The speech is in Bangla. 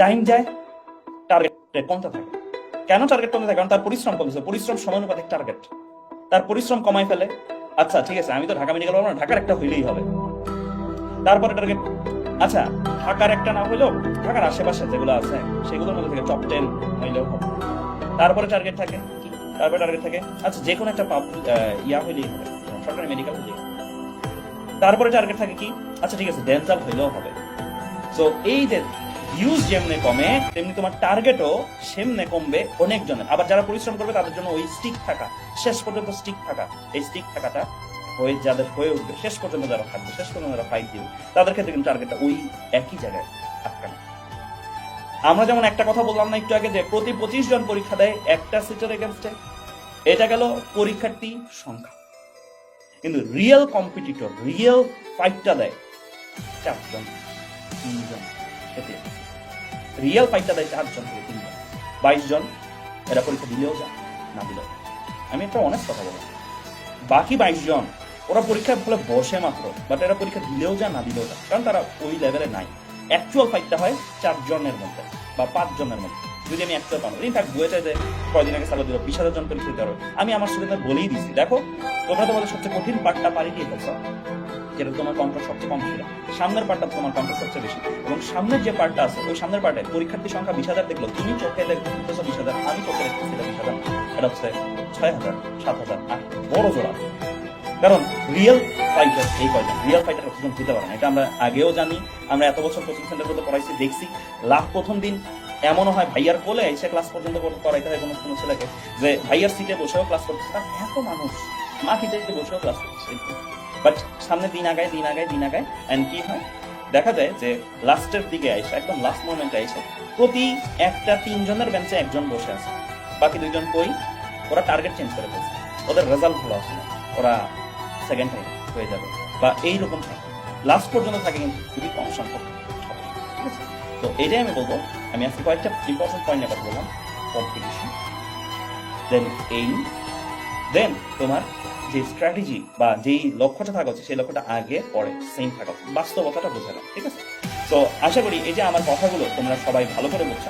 টাইম যায় টার্গেট কমতে থাকে। কেন টার্গেট কমতে থাকে? কারণ তার পরিশ্রম কমছে। পরিশ্রম সমানুপাতিক টার্গেট তার পরিশ্রম কমাই ফেলে। আচ্ছা ঠিক আছে, আমি তো ঢাকা মেডিকেল না, ঢাকার একটা হইলেই হবে। তারপরে টার্গেট আচ্ছা ঢাকার একটা না হইলেও ঢাকার আশেপাশে যেগুলো আছে, সেগুলোর মধ্যে থেকে টপ টেন হইলেও হবে। তারপরে টার্গেট থাকে, তারপরে টার্গেট থাকে আচ্ছা যে কোনো একটা ইয়া হইলেই হবে, সরকারি মেডিকেল হইলেই তারপরে টার্গেট থাকে কি? আচ্ছা ঠিক আছে ডেন্টাল হইলেও হবে। সো এই যে ভিউজ যেমনে কমে, তেমনি তোমার টার্গেটও সেমনে কমবে অনেক জনের আবার যারা পরিশ্রম করবে, তাদের জন্য ওই স্টিক থাকা, শেষ পর্যন্ত স্টিক থাকা। এই স্টিক থাকাটা হয়ে, যাদের হয়ে উঠবে, শেষ পর্যন্ত যারা থাকবে, শেষ পর্যন্ত যারা ফাইট দিবে, তাদের ক্ষেত্রে কিন্তু টার্গেটটা ওই একই জায়গায় আটকানো আমরা যেমন একটা কথা বললাম না একটু আগে যে, প্রতি পঁচিশ জন পরীক্ষা দেয় একটা সিটের এগেনস্টে এটা গেল পরীক্ষার্থী সংখ্যা। কিন্তু রিয়েল কম্পিটিটর রিয়েল ফাইটটা দেয় চারজন, তিনজন। এতে রিয়েল ফাইটটা দেয় চারজন থেকে তিনজন। বাইশ জন, এরা পরীক্ষা দিলেও যা না দিলেও আমি একটা অনেক কথা বললাম বাকি বাইশ জন, ওরা পরীক্ষার ফলে বসে মাত্র বাট এরা পরীক্ষা দিলেও যা না দিলেও যা কারণ তারা ওই লেভেলে নাই। অ্যাকচুয়াল ফাইটটা হয় চারজনের মধ্যে বা পাঁচ জনের মধ্যে। যদি আমি অ্যাকচুয়াল পাবো ইনফ্যাক্ট বইতে যে কয়দিন আগে সালা দিল, বিশ হাজার জন পরীক্ষা দিতে আমি আমার স্টুডেন্টদের বলেই দিছি, দেখো, তোমরা তোমাদের সবচেয়ে কঠিন পার্টটা পারি ফেলছো। যেটা তোমার কন্ট্রোল সবচেয়ে কম ছিল। সামনের পার্টটা তোমার কন্ট্রোল সবচেয়ে বেশি। এবং সামনের যে পার্টটা আছে, ওই সামনের পার্টে পরীক্ষার্থী সংখ্যা বিশ হাজার দেখল, তুমি চোখে দেখতেছো বিশ হাজার, আমি চোখে দেখতেছি বিশ হাজার। এটা হচ্ছে ছয় হাজার, সাত হাজার, আট, বড় জোড়া। কারণ রিয়েল ফাইটার এই কয়জন? রিয়েল ফাইটার কতজন হতে পারে এটা আমরা আগেও জানি, আমরা এত বছর কোচিং সেন্টার করতে পড়াইছি, দেখছি। লাভ প্রথম দিন এমনও হয়, ভাইয়ার কোলে এসে ক্লাস পর্যন্ত করতে- করাইতে হয় কোনো কোনো ছেলেকে, যে ভাইয়ার সিটে বসেও ক্লাস কারণ এত মানুষ মাটিতে বসেও ক্লাস করতেছে বাট সামনে দিন আগায় দিন আগায় দিন আগায় অ্যান্ড কি হয়? দেখা যায় যে লাস্টের দিকে আইসে, একদম লাস্ট মোমেন্টে আইসে, প্রতি একটা তিনজনের বেঞ্চে একজন বসে আছে। বাকি দুইজন কই? ওরা টার্গেট চেঞ্জ করে ফেলছে। ওদের রেজাল্ট ভালো আসে না। ওরা সেকেন্ড টাইম হয়ে যাবে। বা এইরকম থাকে। লাস্ট পর্যন্ত থাকে কিন্তু খুবই কম সংখ্যক। ঠিক আছে? তো এটাই আমি বলব। আমি আজকে কয়েকটা ইম্পর্টেন্ট পয়েন্ট কথা বললাম। কম্পিটিশন দেন এইম দেন তোমার যে স্ট্র্যাটেজি বা যেই লক্ষ্যটা থাকা উচিত, সেই লক্ষ্যটা আগে, পরে সেম থাকা উচিত। বাস্তবতাটা বোঝা ঠিক আছে? তো আশা করি এই যে আমার কথাগুলো তোমরা সবাই ভালো করে বুঝছ।